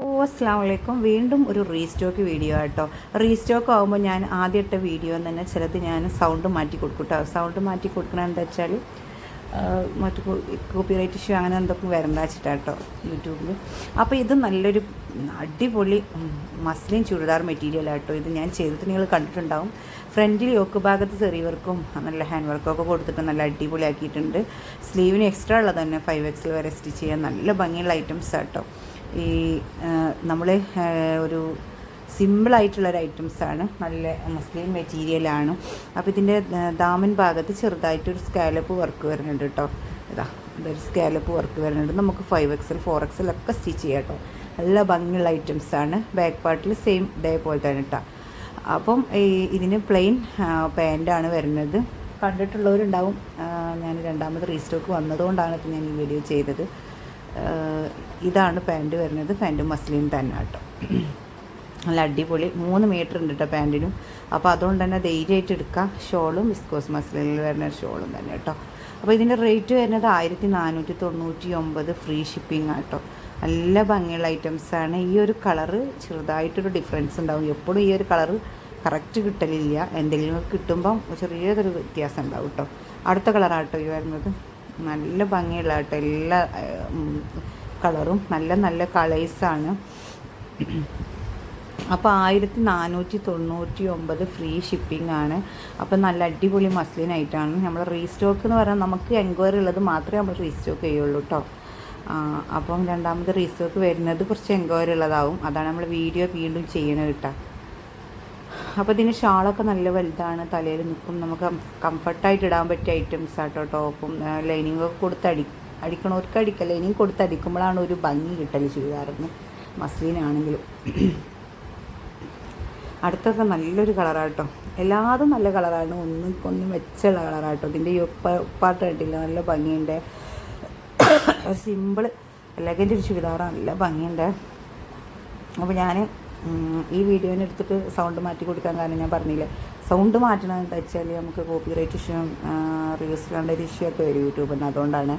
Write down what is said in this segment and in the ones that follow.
ഓ അസ്സാം വലൈക്കും വീണ്ടും ഒരു റീസ്റ്റോക്ക് വീഡിയോ ആട്ടോ. റീസ്റ്റോക്ക് ആകുമ്പോൾ ഞാൻ ആദ്യം ഇട്ട വീഡിയോ തന്നെ ചിലത് ഞാൻ സൗണ്ട് മാറ്റി കൊടുക്കും കേട്ടോ സൗണ്ട് മാറ്റി കൊടുക്കണം എന്താ വെച്ചാൽ മറ്റു കോപ്പിറൈറ്റ് ഇഷ്യൂ അങ്ങനെ എന്തൊക്കെ വരണ്ട വെച്ചിട്ടാട്ടോ യൂട്യൂബിൽ അപ്പോൾ ഇത് നല്ലൊരു അടിപൊളി മസ്ലിൻ ചുരിദാർ മെറ്റീരിയൽ ആട്ടോ. ഇത് ഞാൻ ചെയ്തിട്ട് നിങ്ങൾ കണ്ടിട്ടുണ്ടാവും. ഫ്രണ്ടിൽ യോക്ക് ഭാഗത്ത് ചെറിയ വർക്കും നല്ല ഹാൻഡ് വർക്കൊക്കെ കൊടുത്തിട്ട് നല്ല അടിപൊളിയാക്കിയിട്ടുണ്ട്. സ്ലീവിന് എക്സ്ട്രാ ഉള്ളത് തന്നെ ഫൈവ് എക്സിൽ വരെ സ്റ്റിച്ച് ചെയ്യാൻ നല്ല ഭംഗിയുള്ള ഐറ്റംസ് ആട്ടോ. ഈ നമ്മൾ ഒരു സിമ്പിളായിട്ടുള്ളൊരു ഐറ്റംസാണ്. നല്ല മുസ്ലിം മെറ്റീരിയലാണ്. അപ്പോൾ ഇതിന്റെ ദാമൻ ഭാഗത്ത് ചെറുതായിട്ടൊരു സ്കാലപ്പ് വർക്ക് വരുന്നുണ്ട് കേട്ടോ ഇതാ ഇതൊരു സ്കാലപ്പ് വർക്ക് വരുന്നുണ്ട്. നമുക്ക് ഫൈവ് എക്സൽ ഫോർ എക്സൽ ഒക്കെ സ്റ്റിച്ച് ചെയ്യാം കേട്ടോ നല്ല ഭംഗിയുള്ള ഐറ്റംസാണ്. ബാക്ക് പാർട്ടിൽ സെയിം ഇതേപോലെ തന്നെ കേട്ടോ അപ്പം ഈ ഇതിന് പ്ലെയിൻ പാന്റാണ് വരുന്നത്. കണ്ടിട്ടുള്ളവരുണ്ടാവും. ഞാൻ രണ്ടാമത് റീസ്റ്റോക്ക് വന്നതുകൊണ്ടാണ് ഇപ്പോൾ ഞാൻ ഈ വീഡിയോ ചെയ്തത്. ഇതാണ് പാന്റ് വരുന്നത്. പാന്റ് മസ്ലിൻ തന്നെ കേട്ടോ. നല്ല അടിപൊളി. മൂന്ന് മീറ്റർ ഉണ്ട് കേട്ടോ പാന്റിനും അപ്പോൾ അതുകൊണ്ട് തന്നെ ധൈര്യമായിട്ട് എടുക്കാം. ഷോളും വിസ്കോസ് മസ്ലിനിൽ വരുന്ന ഷോളും തന്നെ കേട്ടോ. അപ്പോൾ ഇതിന്റെ റേറ്റ് വരുന്നത് ആയിരത്തി നാനൂറ്റി തൊണ്ണൂറ്റി ഒമ്പത് ഫ്രീ ഷിപ്പിംഗ് ആട്ടോ നല്ല ഭംഗിയുള്ള ഐറ്റംസാണ് ഈ ഒരു കളറ് ചെറുതായിട്ടൊരു ഡിഫറൻസ് ഉണ്ടാവും. എപ്പോഴും ഈ ഒരു കളറ് കറക്റ്റ് കിട്ടലില്ല. എന്തെങ്കിലും കിട്ടുമ്പം ചെറിയതൊരു വ്യത്യാസം ഉണ്ടാവും കേട്ടോ. അടുത്ത കളറാട്ടോ ഈ വരുന്നത്. നല്ല ഭംഗിയുള്ള കേട്ടോ. എല്ലാ കളറും നല്ല നല്ല കളേഴ്സാണ്. അപ്പോൾ ആയിരത്തി നാനൂറ്റി തൊണ്ണൂറ്റി ഒമ്പത് ഫ്രീ ഷിപ്പിംഗ് ആണ് അപ്പോൾ നല്ല അടിപൊളി മസ്ലിൻ ആയിട്ടാണ് നമ്മൾ റീസ്റ്റോക്ക് എന്ന് പറഞ്ഞാൽ നമുക്ക് എൻക്വയറി ഉള്ളത് മാത്രമേ നമ്മൾ റീസ്റ്റോക്ക് ചെയ്യുള്ളൂ കേട്ടോ അപ്പം രണ്ടാമത് റീസ്റ്റോക്ക് വരുന്നത് കുറച്ച് എൻക്വയറി ഉള്ളതാവും. അതാണ് നമ്മൾ വീഡിയോ വീണ്ടും ചെയ്യണത് കേട്ടോ അപ്പോൾ ഇതിന് ഷാളൊക്കെ നല്ല വലുതാണ്. തലയിൽ നിൽക്കും. നമുക്ക് കംഫർട്ടായിട്ട് ഇടാൻ പറ്റിയ ഐറ്റംസ് ആട്ടോ ടോപ്പും ലൈനിങ്ങൊക്കെ കൊടുത്ത് അടി അടിക്കണവർക്ക് അടിക്കല്ല ഇനിയും കൊടുത്തടിക്കുമ്പോഴാണ് ഒരു ഭംഗി കിട്ടൽ ചുരിദാറിന് മസ്ലിനാണെങ്കിലും. അടുത്തൊക്കെ നല്ലൊരു കളറാട്ടോ. എല്ലാതും നല്ല കളറാണ്. ഒന്നും ഒന്നും വെച്ചുള്ള കളറാട്ടോ. ഇതിന്റെ ഉപ്പാട്ട് കണ്ടില്ല? നല്ല ഭംഗിയുണ്ട്. സിമ്പിൾ എലഗന്റ് ഒരു ചുരിദാറാണ് നല്ല ഭംഗിയുണ്ട്. അപ്പോൾ ഞാൻ ഈ വീഡിയോനെ എടുത്തിട്ട് സൗണ്ട് മാറ്റി കൊടുക്കാൻ കാരണം ഞാൻ പറഞ്ഞില്ലേ? സൗണ്ട് മാറ്റണം എന്താ വെച്ചാൽ നമുക്ക് കോപ്പി റൈറ്റ് ഇഷ്യൂ റീൽസിലാണ്ട് ഒരു ഇഷ്യൂ ഒക്കെ വരും യൂട്യൂബിൽ നിന്ന് അതുകൊണ്ടാണ്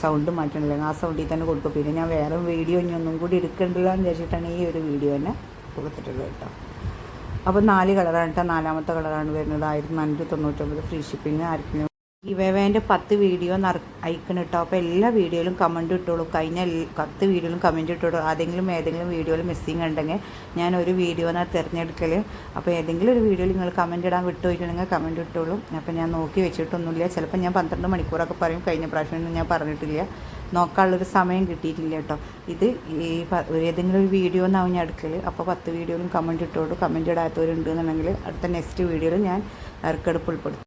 സൗണ്ട് മാറ്റണില്ല. ആ സൗണ്ടിൽ തന്നെ കൊടുക്കും. പിന്നെ ഞാൻ വേറെ വീഡിയോ ഇനി ഒന്നും കൂടി എടുക്കണ്ടല്ലോ എന്ന് വിചാരിച്ചിട്ടാണ് ഈ ഒരു വീഡിയോ തന്നെ കൊടുത്തിട്ടുള്ളത് കേട്ടോ. അപ്പോൾ നാല് കളറാണ് കേട്ടോ നാലാമത്തെ കളറാണ് വരുന്നത്. ആയിരത്തി നാനൂറ്റി തൊണ്ണൂറ്റൊമ്പത് ഫ്രീ ഷിപ്പിംഗ് ആയിരിക്കും. ഈ വേവേന്റെ പത്ത് വീഡിയോ നറ അയക്കണം കേട്ടോ അപ്പോൾ എല്ലാ വീഡിയോയിലും കമന്റ് ഇട്ടോളൂ. കഴിഞ്ഞ പത്ത് വീഡിയോയിലും കമന്റ് ഇട്ടോളൂ. അതെങ്കിലും ഏതെങ്കിലും വീഡിയോയിൽ മിസ്സിങ് ഉണ്ടെങ്കിൽ ഞാൻ ഒരു വീഡിയോ എന്നാൽ തിരഞ്ഞെടുക്കൽ അപ്പോൾ ഏതെങ്കിലും ഒരു വീഡിയോയിൽ നിങ്ങൾ കമന്റ് ഇടാൻ വിട്ടുപോയിട്ടുണ്ടെങ്കിൽ കമന്റ് ഇട്ടോളൂ. അപ്പോൾ ഞാൻ നോക്കി വെച്ചിട്ടൊന്നുമില്ല. ചിലപ്പോൾ ഞാൻ പന്ത്രണ്ട് മണിക്കൂറൊക്കെ പറയും. കഴിഞ്ഞ പ്രാവശ്യമൊന്നും ഞാൻ പറഞ്ഞിട്ടില്ല. നോക്കാനുള്ളൊരു സമയം കിട്ടിയിട്ടില്ല കേട്ടോ. ഇത് ഈ ഏതെങ്കിലും ഒരു വീഡിയോ എന്നാവും ഞാൻ എടുക്കൽ അപ്പോൾ പത്ത് വീഡിയോയിലും കമന്റ് ഇട്ടോളൂ. കമന്റ് ഇടാത്തവരുണ്ടെന്നുണ്ടെങ്കിൽ അടുത്ത നെക്സ്റ്റ് വീഡിയോയിൽ ഞാൻ ഇറക്കെടുപ്പ് ഉൾപ്പെടുത്തും.